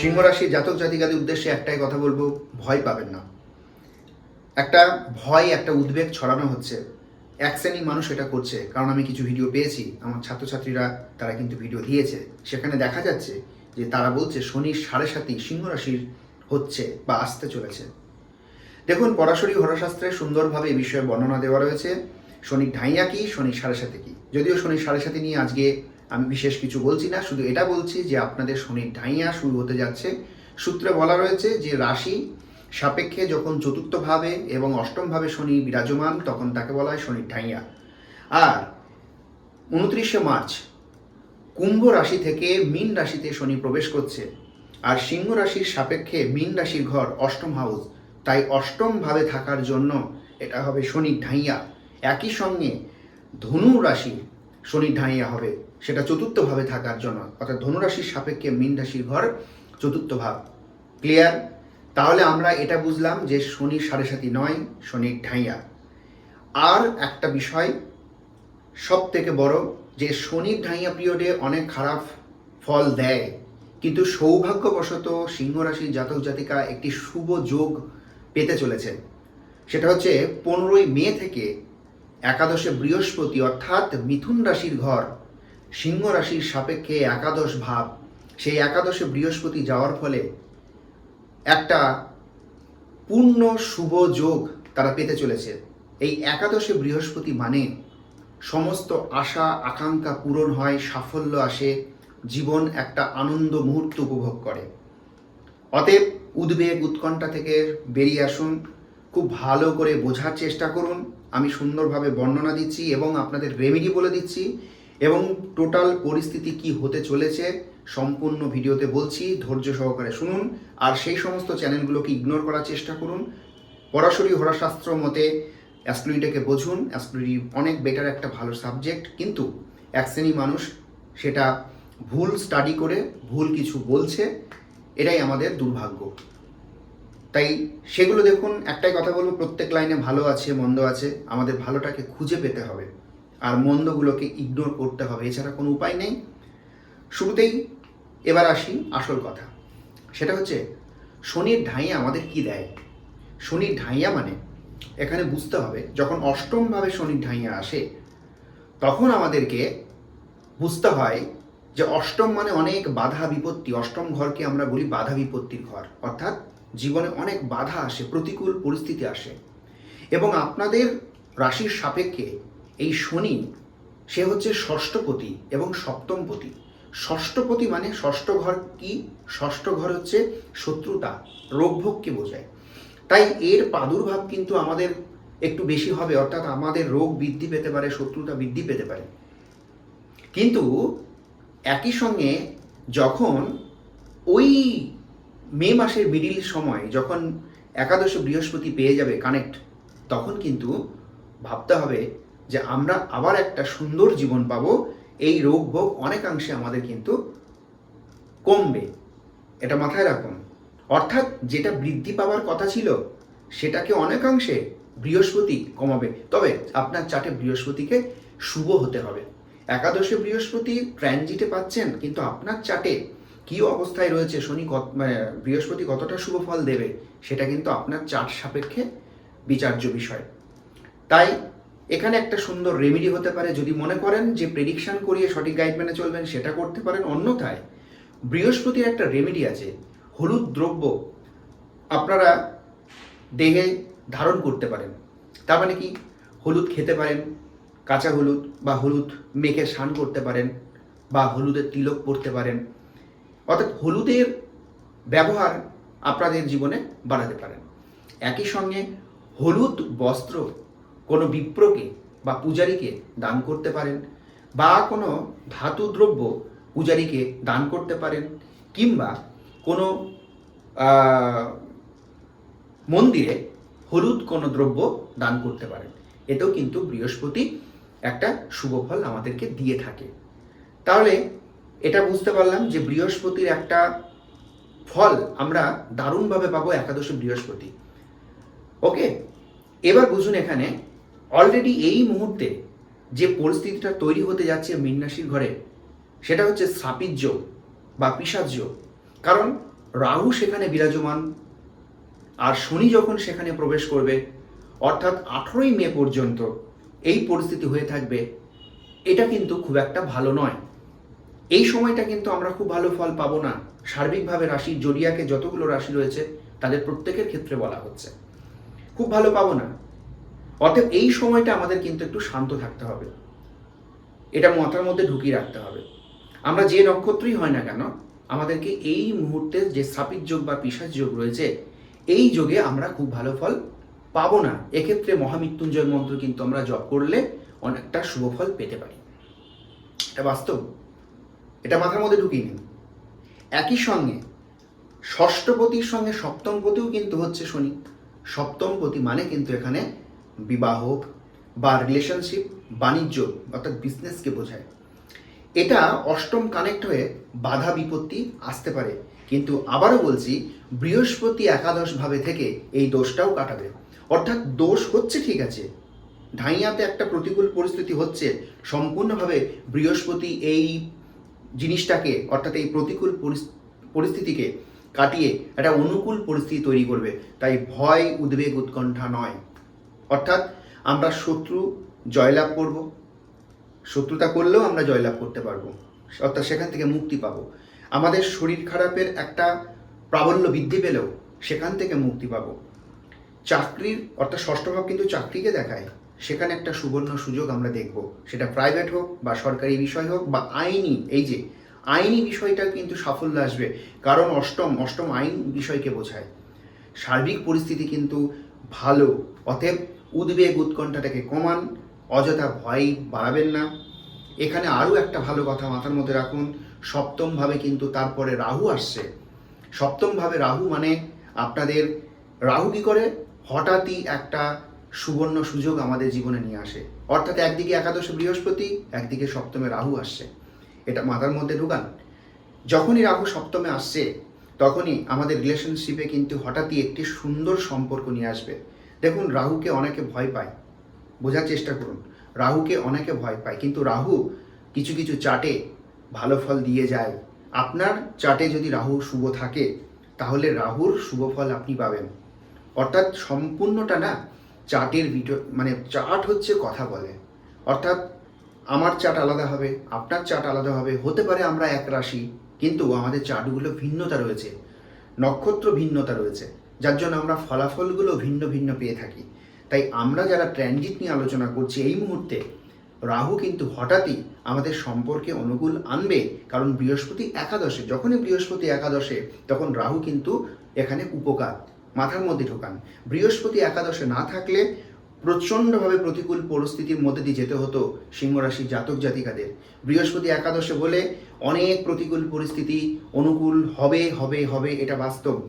সিংহ রাশির জাতক জাতিকাদের উদ্দেশ্যে একটাই কথা বলব, ভয় পাবেন না। একটা ভয়, একটা উদ্বেগ ছড়ানো হচ্ছে। এক শ্রেণির মানুষ এটা করছে, কারণ আমি কিছু ভিডিও পেয়েছি, আমার ছাত্রছাত্রীরা তারা কিন্তু ভিডিও দিয়েছে। সেখানে দেখা যাচ্ছে যে তারা বলছে শনির সাড়ে সাতই সিংহ রাশির হচ্ছে বা আসতে চলেছে। দেখুন, পরাশরী হরশাস্ত্রে সুন্দরভাবে এই বিষয়ে বর্ণনা দেওয়া রয়েছে, শনির ঢাইয়া কি, শনির সাড়ে সাথে কি? যদিও শনির সাড়ে সাথে নিয়ে আজকে আমি বিশেষ কিছু বলছি না, শুধু এটা বলছি যে আপনাদের শনির ঢাইয়া শুরু হতে যাচ্ছে। সূত্রে বলা রয়েছে যে রাশি সাপেক্ষে যখন চতুর্থভাবে এবং অষ্টমভাবে শনি বিরাজমান, তখন তাকে বলা হয় শনির ঢাইয়া। আর উনত্রিশে মার্চ, কুম্ভ রাশি থেকে মীন রাশিতে শনি প্রবেশ করছে। আর সিংহ রাশির সাপেক্ষে মীন রাশির ঘর অষ্টম হাউস তাই অষ্টম ভাবে থাকার জন্য এটা হবে শনি ঢাইয়া। একই সঙ্গে ধনু রাশি শনি ঢাইয়া হবে। সেটা চতুর্থ ভাবে থাকার জন্য। অর্থাৎ ধনুরাশির সাপেক্ষে মীন রাশির ঘর চতুর্থ ভাব। ক্লিয়ার তাহলে আমরা এটা বুঝলাম যে শনি সাড়ে সাতি নয় শনির ঢাইয়া। আর একটা বিষয় সব থেকে বড় যে শনির ঢাইয়া পিরিয়ডে অনেক খারাপ ফল দেয়। কিন্তু সৌভাগ্যবশত সিংহ রাশির জাতক জাতিকা একটি শুভ যোগ পেতে চলেছে। সেটা হচ্ছে পনেরোই মে থেকে একাদশে বৃহস্পতি অর্থাৎ মিথুন রাশির ঘর, সিংহ রাশির সাপেক্ষে একাদশ ভাব। সেই একাদশে বৃহস্পতি যাওয়ার ফলে একটা পূর্ণ শুভ যোগ তারা পেতে চলেছে। এই একাদশে বৃহস্পতি মানে সমস্ত আশা, আকাঙ্ক্ষা পূরণ হয়, সাফল্য আসে, জীবন একটা আনন্দ মুহূর্ত উপভোগ করে। অতএব উদ্বেগ, উৎকণ্ঠা থেকে বেরিয়ে আসুন। খুব ভালো করে বোঝার চেষ্টা করুন। আমি সুন্দরভাবে বর্ণনা দিচ্ছি এবং আপনাদের রেমেডি বলে দিচ্ছি। এবং টোটাল পরিস্থিতি কি হতে চলেছে সম্পূর্ণ ভিডিওতে বলছি, ধৈর্য সহকারে শুনুন। আর সেই সমস্ত চ্যানেলগুলোকে ইগনোর করার চেষ্টা করুন। পরাশরী হরাশাস্ত্র মতে অ্যাস্ট্রোলজিটাকে বুঝুন। অ্যাস্ট্রোলজি অনেক বেটার একটা ভালো সাবজেক্ট কিন্তু এক শ্রেণি মানুষ সেটা ভুল স্টাডি করে ভুল কিছু বলছে, এটাই আমাদের দুর্ভাগ্য। তাই সেগুলো দেখুন, একটাই কথা বলব, প্রত্যেক লাইনে ভালো আছে, মন্দ আছে, আমাদের ভালোটাকে খুঁজে পেতে হবে। আর মন্দগুলোকে ইগনোর করতে হবে, এছাড়া কোনো উপায় নেই। শুরুতেই এবার আসি আসল কথা। সেটা হচ্ছে, শনির ঢাইয়া আমাদের কি দেয়? শনির ঢাইয়া মানে এখানে বুঝতে হবে, যখন অষ্টমভাবে শনির ঢাইয়া আসে, তখন আমাদেরকে বুঝতে হয় যে অষ্টম মানে অনেক বাধা বিপত্তি, অষ্টম ঘরকে আমরা বলি বাধা বিপত্তির ঘর। অর্থাৎ জীবনে অনেক বাধা আসে, প্রতিকূল পরিস্থিতি আসে। এবং আপনাদের রাশির সাপেক্ষে এই শনি, সে হচ্ছে ষষ্ঠপতি এবং সপ্তমপতি ষষ্ঠপতি মানে ষষ্ঠ ঘর কি? ষষ্ঠ ঘর হচ্ছে শত্রুতা, রোগভোগকে বোঝায়। তাই এর প্রাদুর্ভাব কিন্তু আমাদের একটু বেশি হবে, অর্থাৎ আমাদের রোগ বৃদ্ধি পেতে পারে, শত্রুতা বৃদ্ধি পেতে পারে। কিন্তু একই সঙ্গে যখন ওই মে মাসের মিডিল সময় যখন একাদশে বৃহস্পতি পেয়ে যাবে কানেক্ট তখন কিন্তু ভাবতে হবে যে আমরা আবার একটা সুন্দর জীবন পাবো। এই রোগ ভোগ অনেকাংশে আমাদের কিন্তু কমবে। এটা মাথায় রাখুন। অর্থাৎ যেটা বৃদ্ধি পাওয়ার কথা ছিল, সেটাকে অনেকাংশে বৃহস্পতি কমাবে। তবে আপনার চাটে বৃহস্পতিকে শুভ হতে হবে। একাদশে বৃহস্পতি ট্রানজিটে পাচ্ছেন, কিন্তু আপনার চাটে কি অবস্থায় রয়েছে, শনি কত মানে বৃহস্পতি কতটা শুভ ফল দেবে, সেটা কিন্তু আপনার চাট সাপেক্ষে বিচার্য বিষয়। তাই এখানে একটা সুন্দর রেমেডি হতে পারে, যদি মনে করেন যে প্রেডিকশন করিয়ে সঠিক গাইড মেনে চলবেন, সেটা করতে পারেন। অন্যথায় বৃহস্পতির একটা রেমেডি আছে, হলুদ দ্রব্য আপনারা দেহে ধারণ করতে পারেন। তার মানে কি? হলুদ খেতে পারেন, কাঁচা হলুদ বা হলুদ মেখে স্নান করতে পারেন বা হলুদের তিলক পরতে পারেন। অর্থাৎ হলুদের ব্যবহার আপনাদের জীবনে বাড়াতে পারেন। একই সঙ্গে হলুদ বস্ত্র কোনো বিপ্রকে বা পূজারীকে দান করতে পারেন বা কোনো ধাতু দ্রব্য পূজারীকে দান করতে পারেন কিংবা কোনো মন্দিরে হলুদ কোনো দ্রব্য দান করতে পারেন। এতেও কিন্তু বৃহস্পতি একটা শুভ ফল আমাদেরকে দিয়ে থাকে। তাহলে এটা বুঝতে পারলাম যে বৃহস্পতির একটা ফল আমরা দারুণভাবে পাবো একাদশী বৃহস্পতি। ওকে? এবার বুঝুন এখানে অলরেডি এই মুহূর্তে যে পরিস্থিতিটা তৈরি হতে যাচ্ছে মীন ঘরে, সেটা হচ্ছে সাপিজ্য বা পিসাজ্য কারণ রাহু সেখানে বিরাজমান, আর শনি যখন সেখানে প্রবেশ করবে, অর্থাৎ আঠেরোই মে পর্যন্ত এই পরিস্থিতি হয়ে থাকবে, এটা কিন্তু খুব একটা ভালো নয়। এই সময়টা কিন্তু আমরা খুব ভালো ফল পাবো না। সার্বিকভাবে রাশির জড়িয়াকে যতগুলো রাশি রয়েছে, তাদের প্রত্যেকের ক্ষেত্রে বলা হচ্ছে। খুব ভালো পাবো না। অতএব এই সময়টা আমাদের কিন্তু একটু শান্ত থাকতে হবে। এটা মাথার মধ্যে ঢুকিয়ে রাখতে হবে। আমরা যে নক্ষত্রই হয় না কেন, আমাদেরকে এই মুহূর্তে যে স্থাপিত যোগ বা পিসাজ যোগ রয়েছে, এই যোগে আমরা খুব ভালো ফল পাবো না। এক্ষেত্রে মহামৃত্যুঞ্জয় মন্ত্র কিন্তু আমরা জপ করলে অনেকটা শুভ ফল পেতে পারি। এটা বাস্তব। এটা মাথার মধ্যে ঢুকিয়ে নিন। একই সঙ্গে ষষ্ঠপতির সঙ্গে সপ্তমপতিও কিন্তু হচ্ছে শনি। সপ্তমপতি মানে কিন্তু এখানে বিবাহ বা রিলেশনশিপ বাণিজ্য অর্থাৎ বিজনেসকে বোঝায়। এটা অষ্টম কানেক্ট হয়ে বাধা বিপত্তি আসতে পারে। কিন্তু আবারও বলছি, বৃহস্পতি একাদশ ভাবে থেকে এই দোষটাও কাটাবে। অর্থাৎ দোষ হচ্ছে ঠিক আছে, ঢাইয়াতে একটা প্রতিকূল পরিস্থিতি হচ্ছে, সম্পূর্ণভাবে বৃহস্পতি এই জিনিসটাকে, অর্থাৎ এই প্রতিকূল পরিস- পরিস্থিতিকে কাটিয়ে একটা অনুকূল পরিস্থিতি তৈরি করবে। তাই ভয়, উদ্বেগ, উৎকণ্ঠা নয়। অর্থাৎ আমরা শত্রু জয়লাভ করব। শত্রুতা করলেও আমরা জয়লাভ করতে পারব। অর্থাৎ সেখান থেকে মুক্তি পাবো। আমাদের শরীর খারাপের একটা প্রাবল্য বৃদ্ধি পেলেও সেখান থেকে মুক্তি পাব। চাকরির, অর্থাৎ ষষ্ঠ ভাব কিন্তু চাকরিকে দেখায়। সেখানে একটা সুবর্ণ সুযোগ আমরা দেখব। সেটা প্রাইভেট হোক বা সরকারি বিষয় হোক বা আইনি, এই যে, আইনি বিষয়টা কিন্তু সাফল্য আসবে। কারণ অষ্টম অষ্টম আইন বিষয়কে বোঝায়। সার্বিক পরিস্থিতি কিন্তু ভালো, অতএব উদ্বেগ উৎকণ্ঠাটাকে কমান, অযথা ভয় বাড়াবেন না। এখানে আরও একটা ভালো কথা মাথার মধ্যে রাখুন, সপ্তমভাবে কিন্তু তারপরে রাহু আসছে। সপ্তমভাবে রাহু মানে আপনাদের, রাহু কি করে? হঠাৎই একটা সুবর্ণ সুযোগ আমাদের জীবনে নিয়ে আসে। অর্থাৎ একদিকে একাদশে বৃহস্পতি, একদিকে সপ্তমে রাহু আসছে। এটা মাথার মধ্যে ঢুকান। যখনই রাহু সপ্তমে আসছে, তখনই আমাদের রিলেশনশিপে কিন্তু হঠাৎই একটি সুন্দর সম্পর্ক নিয়ে আসবে। দেখুন, রাহুকে অনেকে ভয় পায়। বোঝার চেষ্টা করুন। রাহুকে অনেকে ভয় পায়। কিন্তু রাহু কিছু কিছু চাটে ভালো ফল দিয়ে যায়। আপনার চাটে যদি রাহু শুভ থাকে, তাহলে রাহুর শুভ ফল আপনি পাবেন। অর্থাৎ সম্পূর্ণটা না চাটের ভিডিও মানে চাট হচ্ছে কথা বলে। অর্থাৎ আমার চাট আলাদা হবে, আপনার চাট আলাদা হবে, হতে পারে আমরা এক রাশি, কিন্তু আমাদের চাটগুলো ভিন্নতা রয়েছে, নক্ষত্র ভিন্নতা রয়েছে, যার জন্য আমরা ফলাফলগুলো ভিন্ন ভিন্ন পেয়ে থাকি। তাই আমরা যারা ট্রানজিট নিয়ে আলোচনা করছি এই মুহূর্তে, রাহু কিন্তু হঠাৎই আমাদের সম্পর্কে অনুকূল আনবে, কারণ বৃহস্পতি একাদশে, যখনই বৃহস্পতি একাদশে, তখন রাহু কিন্তু এখানে উপকার। মাথার মধ্যে ঢোকান। বৃহস্পতি একাদশে না থাকলে প্রচণ্ডভাবে প্রতিকূল পরিস্থিতির মধ্যে দিয়ে যেতে হতো সিংহরাশির জাতক জাতিকাদের। বৃহস্পতি একাদশে বলে অনেক প্রতিকূল পরিস্থিতি অনুকূল হবে হবে হবে, এটা বাস্তব।